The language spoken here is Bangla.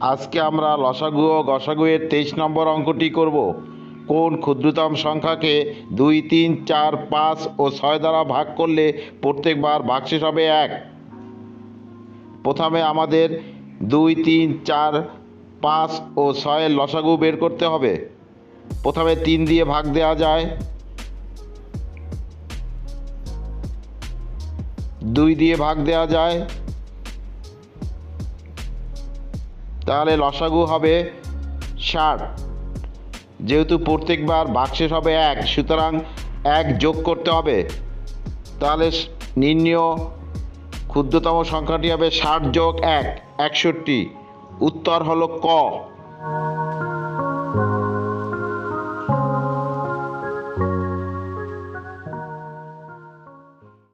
আজকে আমরা লসাগু ও গসাগুয়ের তেইশ নম্বর অঙ্কটি করব। কোন ক্ষুদ্রতম সংখ্যাকে দুই, তিন, চার, পাঁচ ও ছয় দ্বারা ভাগ করলে প্রত্যেকবার ভাগশেষ হবে এক? প্রথমে আমাদের দুই, তিন, চার, পাঁচ ও ছয়ের লসাগু বের করতে হবে। প্রথমে তিন দিয়ে ভাগ দেওয়া যায়। দুই দিয়ে ভাগ দেওয়া যায়। তাহলে লসাগু হবে ষাট। যেহেতু প্রত্যেকবার বাক্সেস হবে এক, সুতরাং এক যোগ করতে হবে। তাহলে নির্ণীয় ক্ষুদ্রতম সংখ্যাটি হবে ষাট যোগ এক, একষট্টি। উত্তর হলো ক।